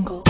jungle.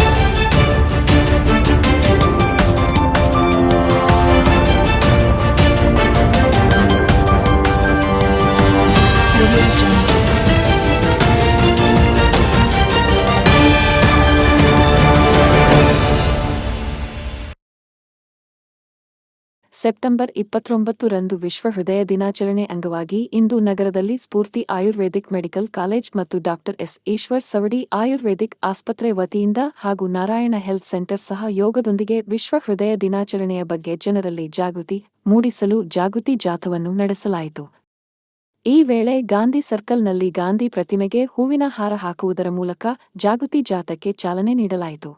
September ಇಪ್ಪತ್ತೊಂಬತ್ತು ರಂದು ವಿಶ್ವ ಹೃದಯ ದಿನಾಚರಣೆ ಅಂಗವಾಗಿ ಇಂದು ನಗರದಲ್ಲಿ ಸ್ಫೂರ್ತಿ ಆಯುರ್ವೇದಿಕ್ ಮೆಡಿಕಲ್ ಕಾಲೇಜ್ ಮತ್ತು doctor S Eshwar Savadi ayurvedic ಆಸ್ಪತ್ರೆ ವತಿಯಿಂದ ಹಾಗೂ ನಾರಾಯಣ ಹೆಲ್ತ್ ಸೆಂಟರ್ ಸಹ ಯೋಗದೊಂದಿಗೆ ವಿಶ್ವ ಹೃದಯ ದಿನಾಚರಣೆಯ ಬಗ್ಗೆ ಜನರಲ್ಲಿ ಜಾಗೃತಿ ಮೂಡಿಸಲು ಜಾಗೃತಿ ಜಾಥವನ್ನು ನಡೆಸಲಾಯಿತು. ಈ ವೇಳೆ ಗಾಂಧಿ ಸರ್ಕಲ್ನಲ್ಲಿ ಗಾಂಧಿ ಪ್ರತಿಮೆಗೆ ಹೂವಿನ ಹಾರ ಹಾಕುವುದರ ಮೂಲಕ ಜಾಗೃತಿ ಜಾಥಕ್ಕೆ ಚಾಲನೆ ನೀಡಲಾಯಿತು.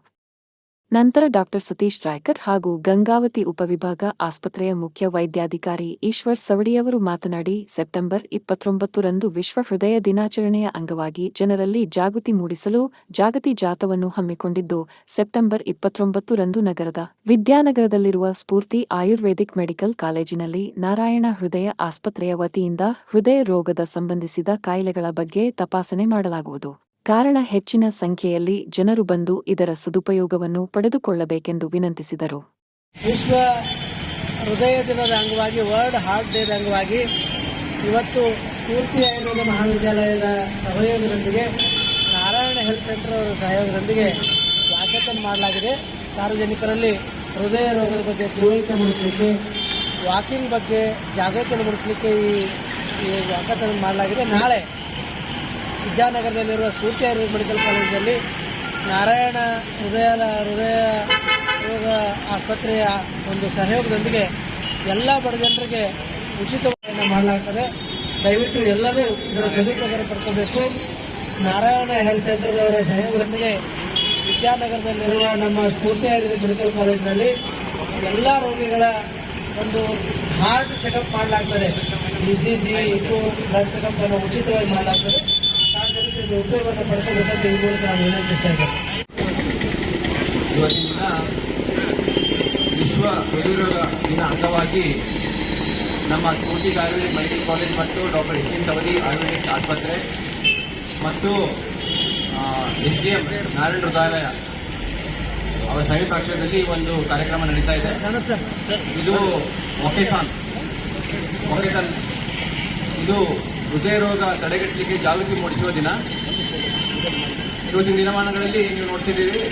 ನಂತರ ಡಾಕ್ಟರ್ ಸತೀಶ್ ರಾಯ್ಕರ್ ಹಾಗೂ ಗಂಗಾವತಿ ಉಪವಿಭಾಗ ಆಸ್ಪತ್ರೆಯ ಮುಖ್ಯ ವೈದ್ಯಾಧಿಕಾರಿ ಈಶ್ವರ್ ಸವಡಿಯವರು ಮಾತನಾಡಿ, ಸೆಪ್ಟೆಂಬರ್ ಇಪ್ಪತ್ತೊಂಬತ್ತರಂದು ವಿಶ್ವ ಹೃದಯ ದಿನಾಚರಣೆಯ ಅಂಗವಾಗಿ ಜನರಲ್ಲಿ ಜಾಗೃತಿ ಮೂಡಿಸಲು ಜಾಗತಿ ಜಾಥವನ್ನು ಹಮ್ಮಿಕೊಂಡಿದ್ದು, ಸೆಪ್ಟೆಂಬರ್ ಇಪ್ಪತ್ತೊಂಬತ್ತರಂದು ನಗರದ ವಿದ್ಯಾನಗರದಲ್ಲಿರುವ ಸ್ಫೂರ್ತಿ ಆಯುರ್ವೇದಿಕ್ ಮೆಡಿಕಲ್ ಕಾಲೇಜಿನಲ್ಲಿ ನಾರಾಯಣ ಹೃದಯ ಆಸ್ಪತ್ರೆಯ ವತಿಯಿಂದ ಹೃದಯ ರೋಗದ ಸಂಬಂಧಿಸಿದ ಕಾಯಿಲೆಗಳ ಬಗ್ಗೆ ತಪಾಸಣೆ ಮಾಡಲಾಗುವುದು. ಕಾರಣ ಹೆಚ್ಚಿನ ಸಂಖ್ಯೆಯಲ್ಲಿ ಜನರು ಬಂದು ಇದರ ಸದುಪಯೋಗವನ್ನು ಪಡೆದುಕೊಳ್ಳಬೇಕೆಂದು ವಿನಂತಿಸಿದರು. ವಿಶ್ವ ಹೃದಯ ದಿನದ ಅಂಗವಾಗಿ, ವರ್ಲ್ಡ್ ಹಾರ್ಟ್ ಡೇದ ಅಂಗವಾಗಿ ಇವತ್ತು ಪೂರ್ತಿ ಆಯುರ್ವೇದ ಮಹಾವಿದ್ಯಾಲಯದ ಸಹಯೋಗದೊಂದಿಗೆ, ನಾರಾಯಣ ಹೆಲ್ತ್ ಸೆಂಟರ್ ಅವರ ಸಹಯೋಗದೊಂದಿಗೆ ವಾಕಥನ್ ಮಾಡಲಾಗಿದೆ. ಸಾರ್ವಜನಿಕರಲ್ಲಿ ಹೃದಯ ರೋಗದ ಬಗ್ಗೆ ತಿಳುವಳಿಕೆ ಮೂಡಿಸಲಿಕ್ಕೆ ವಾಕಿಂಗ್ ಬಗ್ಗೆ ಜಾಗೃತಿ ಮೂಡಿಸಲಿಕ್ಕೆ ಈ ವಾಕಥನ್ ಮಾಡಲಾಗಿದೆ. ನಾಳೆ ವಿದ್ಯಾನಗರದಲ್ಲಿರುವ ಸ್ಫೂರ್ತಿ ಆಯುರ್ವೇದ ಮೆಡಿಕಲ್ ಕಾಲೇಜಿನಲ್ಲಿ ನಾರಾಯಣ ಹೃದಯ ಹೃದಯ ರೋಗ ಆಸ್ಪತ್ರೆಯ ಒಂದು ಸಹಯೋಗದೊಂದಿಗೆ ಎಲ್ಲ ಬಡ ಜನರಿಗೆ ಉಚಿತವನ್ನು ಮಾಡಲಾಗ್ತದೆ. ದಯವಿಟ್ಟು ಎಲ್ಲರೂ ಇದರ ಸದುಪಯೋಗ ಪಡ್ಕೋಬೇಕು. ನಾರಾಯಣ ಹೆಲ್ತ್ ಸೆಂಟರ್ದವರ ಸಹಯೋಗದೊಂದಿಗೆ ವಿದ್ಯಾನಗರದಲ್ಲಿರುವ ನಮ್ಮ ಸ್ಫೂರ್ತಿ ಆಯುರ್ವೇದ ಮೆಡಿಕಲ್ ಕಾಲೇಜಿನಲ್ಲಿ ಎಲ್ಲ ರೋಗಿಗಳ ಒಂದು ಹಾರ್ಟ್ ಚೆಕಪ್ ಮಾಡಲಾಗ್ತದೆ. ಇ ಸಿ ಜಿ ಇದು ಬ್ಲಡ್ ಚೆಕಪ್ ಅನ್ನು ಉಚಿತವಾಗಿ ಮಾಡಲಾಗ್ತದೆ. ಇದರ ಉಪಯೋಗವನ್ನು ಪಡ್ಕೋಬೇಕಂತ ಈ ಮೂಲಕ ನಾನು ವಿನಂತಿಸ್ತಾ ಇದ್ದೇನೆ ಇವತ್ತಿನ ವಿಶ್ವ ಹೃದಯರೋಗ ದಿನ ಅಂಗವಾಗಿ ನಮ್ಮ ಸ್ಫೂರ್ತಿ ಆಯುರ್ವೇದಿಕ್ ಮೆಡಿಕಲ್ ಕಾಲೇಜ್ ಮತ್ತು doctor S N Savadi ayurvedic ಆಸ್ಪತ್ರೆ ಮತ್ತು S D M Narayana Hrudayalaya ಅವರ ಸಂಯುಕ್ತ ಪಕ್ಷದಲ್ಲಿ ಒಂದು ಕಾರ್ಯಕ್ರಮ ನಡೀತಾ ಇದೆ. ಇದು ವಾಕೆಥಾನ್ ವಾಕೆಥಾನ್ ಇದು ಹೃದಯ ರೋಗ ತಡೆಗಟ್ಟಲಿಕ್ಕೆ ಜಾಗೃತಿ ಮೂಡಿಸುವ ದಿನ. ಇವತ್ತಿನ ದಿನಮಾನಗಳಲ್ಲಿ ನೀವು ನೋಡ್ತಿದ್ದೀರಿ,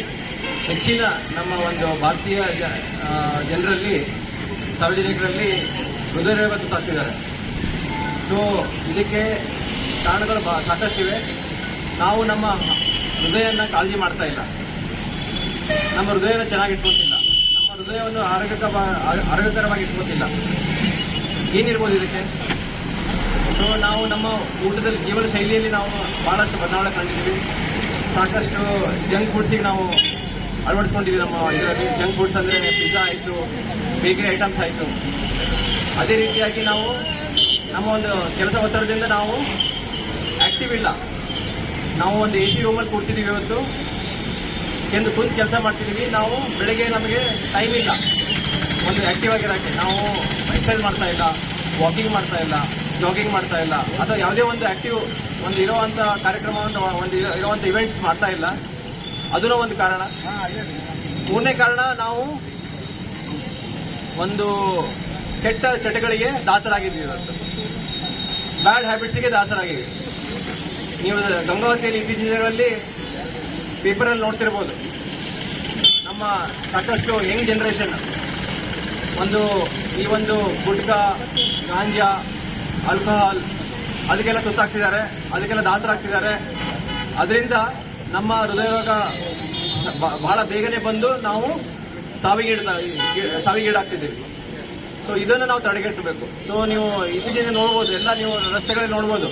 ಹೆಚ್ಚಿನ ನಮ್ಮ ಒಂದು ಭಾರತೀಯ ಜನರಲ್ಲಿ, ಸಾರ್ವಜನಿಕರಲ್ಲಿ ಹೃದಯ ರೋಗ ಸಾಕ್ತಿದ್ದಾರೆ ಸೊ ಇದಕ್ಕೆ ಕಾರಣಗಳು ಬಾ, ಸಾಕಷ್ಟಿವೆ. ನಾವು ನಮ್ಮ ಹೃದಯನ ಕಾಳಜಿ ಮಾಡ್ತಾ ಇಲ್ಲ. ನಮ್ಮ ಹೃದಯನ ಚೆನ್ನಾಗಿ ಇಟ್ಕೊತಿಲ್ಲ ನಮ್ಮ ಹೃದಯವನ್ನು ಆರೋಗ್ಯಕ ಆರೋಗ್ಯಕರವಾಗಿ ಇಟ್ಕೊತಿಲ್ಲ ಏನಿರ್ಬೋದು ಇದಕ್ಕೆ? ಸೊ ನಾವು ನಮ್ಮ ಊಟದಲ್ಲಿ ಜೀವನ ಶೈಲಿಯಲ್ಲಿ ನಾವು ಬಹಳಷ್ಟು ಬದಲಾವಣೆ ಕಂಡಿದ್ದೀವಿ. ಸಾಕಷ್ಟು ಜಂಕ್ ಫುಡ್ಸಿಗೆ ನಾವು ಅಳವಡಿಸ್ಕೊಂಡಿದ್ದೀವಿ ನಮ್ಮ ಇದರಲ್ಲಿ. ಜಂಕ್ ಫುಡ್ಸ್ ಅಂದರೆ ಪಿಜ್ಜಾ ಆಯಿತು, ಬೇಕರಿ ಐಟಮ್ಸ್ ಆಯಿತು. ಅದೇ ರೀತಿಯಾಗಿ ನಾವು ನಮ್ಮ ಒಂದು ಕೆಲಸ ಒತ್ತಡದಿಂದ ನಾವು ಆ್ಯಕ್ಟಿವ್ ಇಲ್ಲ. ನಾವು ಒಂದು ಎ ಸಿ ರೂಮಲ್ಲಿ ಇವತ್ತು. ಎಂದು ಕುಂತು ಕೆಲಸ ಮಾಡ್ತಿದ್ದೀವಿ. ನಾವು ಬೆಳಗ್ಗೆ ನಮಗೆ ಟೈಮ್ ಇಲ್ಲ. ಒಂದು ಆ್ಯಕ್ಟಿವ್ ಆಗಿರೋಕ್ಕೆ. ನಾವು ಎಕ್ಸಸೈಸ್ ಮಾಡ್ತಾ ಇಲ್ಲ ವಾಕಿಂಗ್ ಮಾಡ್ತಾ ಇಲ್ಲ. ಜಾಗಿಂಗ್ ಮಾಡ್ತಾ ಇಲ್ಲ. ಅಥವಾ ಯಾವುದೇ ಒಂದು ಆಕ್ಟಿವ್ ಒಂದು ಇರುವಂತ ಕಾರ್ಯಕ್ರಮವನ್ನು ಒಂದು ಇರುವಂತ ಇರುವಂಥ ಇವೆಂಟ್ಸ್ ಮಾಡ್ತಾ ಇಲ್ಲ. ಅದೂ ಒಂದು ಕಾರಣ. ಮೂರನೇ ಕಾರಣ ನಾವು ಒಂದು ಕೆಟ್ಟ ಚಟಗಳಿಗೆ ದಾಸರಾಗಿದ್ದೀವಿ ಇವತ್ತು. ಬ್ಯಾಡ್ ಹ್ಯಾಬಿಟ್ಸ್ಗೆ ದಾಸರಾಗಿದ್ದೀವಿ. ನೀವು ಗಂಗಾವತಿಯಲ್ಲಿ ಇತ್ತೀಚಿನ ದಿನಗಳಲ್ಲಿ ಪೇಪರಲ್ಲಿ ನೋಡ್ತಿರ್ಬೋದು. ನಮ್ಮ ಸಾಕಷ್ಟು ಯಂಗ್ ಜನರೇಷನ್ ಒಂದು ಈ ಒಂದು ಗುಟ್ಕಾ ಗಾಂಜಾ ಆಲ್ಕೋಹಾಲ್ ಅದಕ್ಕೆಲ್ಲ ತುಸ್ತಾಗ್ತಿದ್ದಾರೆ ಅದಕ್ಕೆಲ್ಲ ದಾಸರಾಗ್ತಿದ್ದಾರೆ. ಅದರಿಂದ ನಮ್ಮ ಹೃದಯ ರೋಗ ಬಹಳ ಬೇಗನೆ ಬಂದು ನಾವು ಸಾವಿಗೀಡ ಸಾವಿಗೀಡಾಗ್ತಿದ್ದೀವಿ ಸೊ ಇದನ್ನು ನಾವು ತಡೆಗಟ್ಟಬೇಕು. ಸೊ ನೀವು ಇತ್ತೀಚಿನ ನೋಡ್ಬೋದು, ಎಲ್ಲ ನೀವು ರಸ್ತೆಗಳಲ್ಲಿ ನೋಡ್ಬೋದು.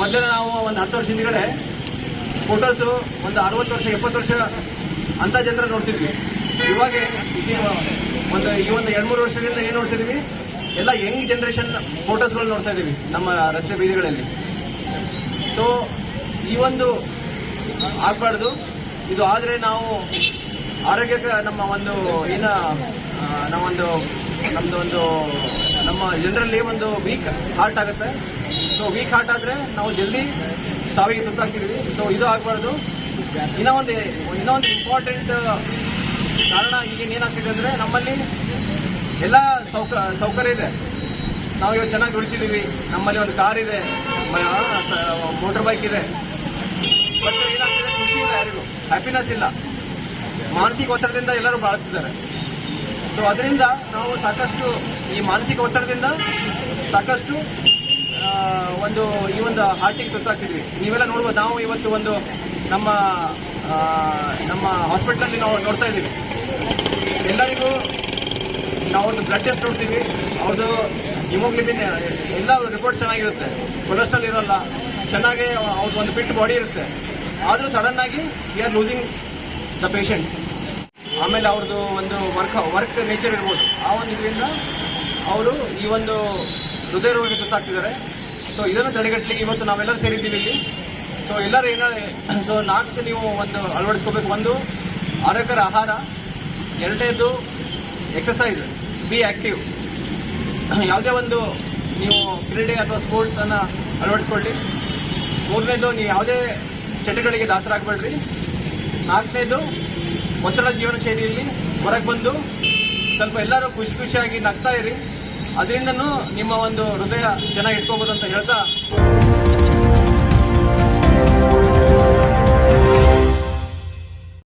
ಮೊದಲೇ ನಾವು ಒಂದು ಹತ್ತು ವರ್ಷ ಹಿಂದ್ಗಡೆ ಫೋಟೋಸು, ಒಂದು ಅರವತ್ತು ವರ್ಷ, ಎಪ್ಪತ್ತು ವರ್ಷ ಅಂತ ಜನರ ನೋಡ್ತಿದ್ವಿ. ಇವಾಗ ಒಂದು, ಈ ಒಂದು ಎರಡು ಮೂರು ವರ್ಷದಿಂದ ಏನು ನೋಡ್ತಿದ್ವಿ? ಎಲ್ಲ ಯಂಗ್ ಜನರೇಷನ್ ಫೋಟೋಸ್ಗಳು ನೋಡ್ತಾ ಇದೀವಿ ನಮ್ಮ ರಸ್ತೆ ಬೀದಿಗಳಲ್ಲಿ. ಸೊ ಈ ಒಂದು ಆಗಬಾರ್ದು. ಇದು ಆದರೆ ನಾವು ಆರೋಗ್ಯಕ್ಕೆ ನಮ್ಮ ಒಂದು ಏನ ನಮ್ಮೊಂದು ನಮ್ದು ಒಂದು, ನಮ್ಮ ಜನರಲ್ಲಿ ಒಂದು ವೀಕ್ ಹಾರ್ಟ್ ಆಗುತ್ತೆ. ಸೊ ವೀಕ್ ಹಾರ್ಟ್ ಆದರೆ ನಾವು ಜಲ್ದಿ ಸಾವಿಗೆ ತುತ್ತಾಗ್ತಿದ್ವಿ ಸೊ ಇದು ಆಗಬಾರ್ದು. ಇನ್ನೊಂದು ಒಂದು, ಇನ್ನೂ ಒಂದು ಇಂಪಾರ್ಟೆಂಟ್ ಕಾರಣ ಈಗ ಏನಾಗ್ತಿದೆ ಅಂದರೆ ನಮ್ಮಲ್ಲಿ ಎಲ್ಲ ಸೌಕ ಸೌಕರ್ಯ ಇದೆ. ನಾವು ಇವತ್ತು ಚೆನ್ನಾಗಿ ದುಡಿತಿದ್ದೀವಿ ನಮ್ಮಲ್ಲಿ ಒಂದು ಕಾರ್ ಇದೆ. ಮೋಟರ್ ಬೈಕ್ ಇದೆ. ಬಟ್ ಏನಾಗ್ತಿದೆ? ಖುಷಿ ಇಲ್ಲ ಯಾರಿಗೂ. ಹ್ಯಾಪಿನೆಸ್ ಇಲ್ಲ. ಮಾನಸಿಕ ಒತ್ತಡದಿಂದ ಎಲ್ಲರೂ ಬಾಳ್ತಿದ್ದಾರೆ. ಸೊ ಅದರಿಂದ ನಾವು ಸಾಕಷ್ಟು ಈ ಮಾನಸಿಕ ಒತ್ತಡದಿಂದ ಸಾಕಷ್ಟು ಒಂದು, ಈ ಒಂದು ಹಾರ್ಟಿಗೆ ತುತ್ತಾಗ್ತಿದ್ವಿ. ನೀವೆಲ್ಲ ನೋಡ್ಬೋದು, ನಾವು ಇವತ್ತು ಒಂದು ನಮ್ಮ ನಮ್ಮ ಹಾಸ್ಪಿಟ್ಲಲ್ಲಿ ನಾವು ನೋಡ್ತಾ ಇದ್ದೀವಿ. ಎಲ್ಲರಿಗೂ ಒಂದು ಬ್ಲಡ್ ಟೆಸ್ಟ್ ನೋಡ್ತೀವಿ. ಅವ್ರದ್ದು ಹಿಮೋಗ್ಲಿಬಿನ್ ಎಲ್ಲ ರಿಪೋರ್ಟ್ ಚೆನ್ನಾಗಿರುತ್ತೆ. ಕೊಲೆಸ್ಟ್ರಾಲ್ ಇರೋಲ್ಲ. ಚೆನ್ನಾಗಿ ಅವ್ರದ್ದು ಒಂದು ಫಿಟ್ ಬಾಡಿ ಇರುತ್ತೆ. ಆದರೂ ಸಡನ್ ಆಗಿ we are losing the patients ಆಮೇಲೆ ಅವ್ರದ್ದು ಒಂದು ವರ್ಕ್ ವರ್ಕ್ ನೇಚರ್ ಇರ್ಬೋದು. ಆ ಒಂದು ಇದರಿಂದ ಅವರು ಈ ಒಂದು ಹೃದಯ ರೋಗಕ್ಕೆ ತುತ್ತಾಗ್ತಿದ್ದಾರೆ. ಸೊ ಇದನ್ನು ತಡೆಗಟ್ಟಲಿಕ್ಕೆ ಇವತ್ತು ನಾವೆಲ್ಲರೂ ಸೇರಿದ್ದೀವಿ ಇಲ್ಲಿ. ಸೊ ಎಲ್ಲರೂ ಏನ ಸೊ ನಾಲ್ಕು ನೀವು ಒಂದು ಅಳವಡಿಸ್ಕೋಬೇಕು. ಒಂದು ಆರೋಗ್ಯಕರ ಆಹಾರ. ಎರಡನೇದು ಎಕ್ಸಸೈಸ್ ಬಿ ಆಕ್ಟಿವ್ ಯಾವುದೇ ಒಂದು ನೀವು ಕ್ರೀಡೆ ಅಥವಾ ಸ್ಪೋರ್ಟ್ಸನ್ನು ಅಳವಡಿಸ್ಕೊಳ್ಳಿ. ಮೂರನೇದು, ನೀವು ಯಾವುದೇ ಚಟಗಳಿಗೆ ದಾಸರಾಗಬೇಡ್ರಿ. ನಾಲ್ಕನೇದು ಒತ್ತಡ ಜೀವನ ಶೈಲಿಯಲ್ಲಿ ಹೊರಗೆ ಬಂದು ಸ್ವಲ್ಪ ಎಲ್ಲರೂ ಖುಷಿ ಖುಷಿಯಾಗಿ ನಗ್ತಾ ಇರಿ. ಅದರಿಂದನೂ ನಿಮ್ಮ ಒಂದು ಹೃದಯ ಚೆನ್ನಾಗಿ ಇಟ್ಕೋಬೋದು ಅಂತ ಹೇಳ್ತಾ